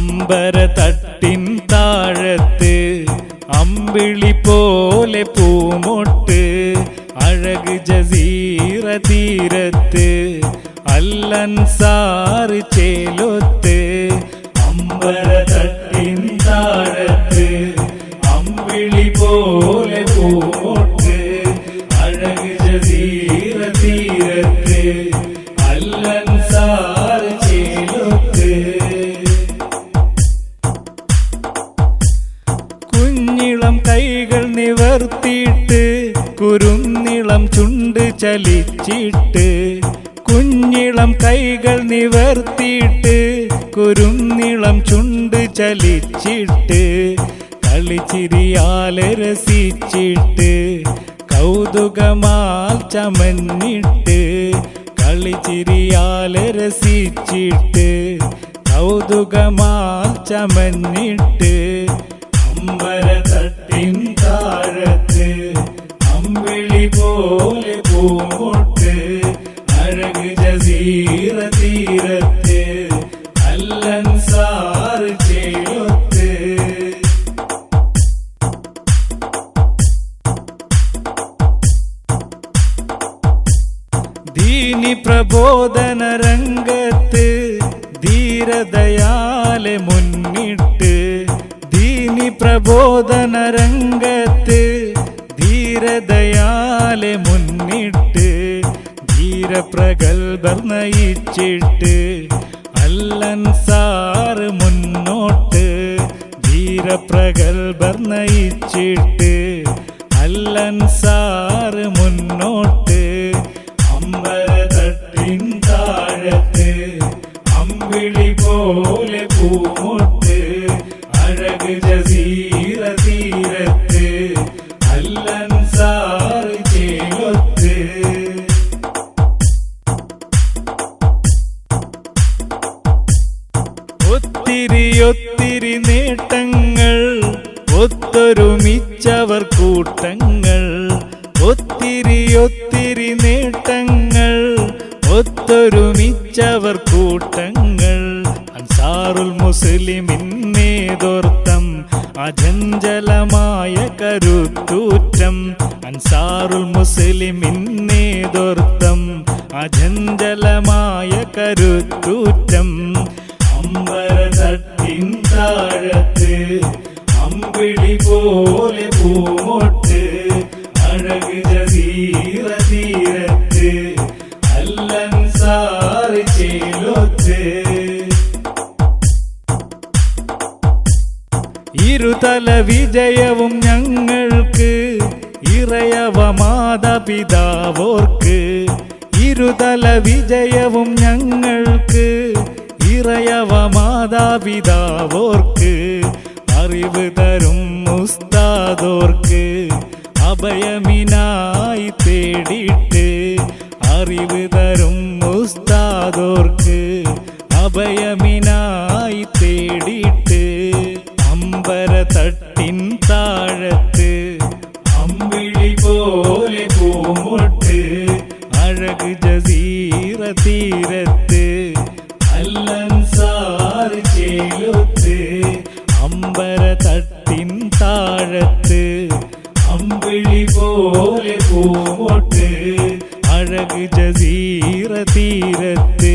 അമ്പര തട്ടിൻ താഴത്ത് അമ്പിളി പോലെ പൂമൊട്ട് അഴക് ജസീറ തീരത്ത് അല്ലൻസാറ് ചേലൊത്ത് അമ്പര തട്ടിൻ താഴത്ത് അമ്പിളി പോലെ പൂമൊട്ട് നിവർത്തിയിട്ട് കുരുന്നിളം ചുണ്ട് ചലിച്ചിട്ട് കുഞ്ഞിളം കൈകൾ നിവർത്തിയിട്ട് കുരുന്നിളം ചുണ്ട് ചലിച്ചിട്ട് കളിച്ചിരിയാലരസിച്ചിട്ട് കൗതുകമാൽ ചമന്നിട്ട് കളിച്ചിരിയാലരസിച്ചിട്ട് കൗതുകമാൽ ചമന്നിട്ട് അമ്പിളി പോലെ പൂമ്പൊട്ട് അഴക് ജസീറ തീരത്ത് അല്ലൻസാറ് ചേലൊത്ത്. ദീനി പ്രബോധന രംഗത്ത് ധീരതയാലെ മുന്നിട്ട് ദീനി പ്രബോധന രംഗത്ത് ധീരതയാലെ മുന്നിട്ട് ധീരപ്രഗൽഭർ നയിച്ചിട്ട് അല്ലൻസാറ് മുന്നോട്ട് ധീരപ്രഗൽഭർ നയിച്ചിട്ട് മുന്നോട്ട് അമ്പര തട്ടിൻ താഴത്ത് അമ്പിളി പോലെ പൂമൊട്ട് അഴക് ഒത്തിരി നേട്ടങ്ങൾ ഒത്തൊരുമിച്ചവർ കൂട്ടങ്ങൾ ഒത്തിരി ഒത്തിരി നേട്ടങ്ങൾ ഒത്തൊരുമിച്ചവർ കൂട്ടങ്ങൾ. അൻസാറുൽ മുസ്ലിമിന്നേതോർത്തം അജഞ്ചലമായ കരുത്തൂറ്റം. അൻസാറുൽ മുസ്ലിമിന്നേതോർത്തം അജഞ്ചലമായ കരുത്തൂറ്റം. അമ്പര തട്ടിൻ താഴത്ത് അമ്പിളി പോലെ പൂമൊട്ട് അഴക് ജസീറ തീരത്ത് അല്ലൻസാറ് ചേലൊത്ത് ഇരുതല വിജയവും ഞങ്ങൾക്ക് ഇറയവ മാതാപിതാവോർക്ക് ഇരുതല വിജയവും ഞങ്ങൾക്ക് നിറയവ മാതാപിതാവോർക്ക് അറിവ് തരും മുസ്താദോർക്ക് അഭയമിനായി തേടിയിട്ട് അറിവ് തരും മുസ്താദോർക്ക് അഭയമിനായി തേടിയിട്ട് അമ്പര തട്ടിൻ താഴത്ത് അമ്പിളി പോലെ പൂമുട്ട് അഴക് ജസീറ തീരത്ത് അമ്പിളി പോലെ പൂവോട്ട് അഴക് ജസീറ തീരത്ത്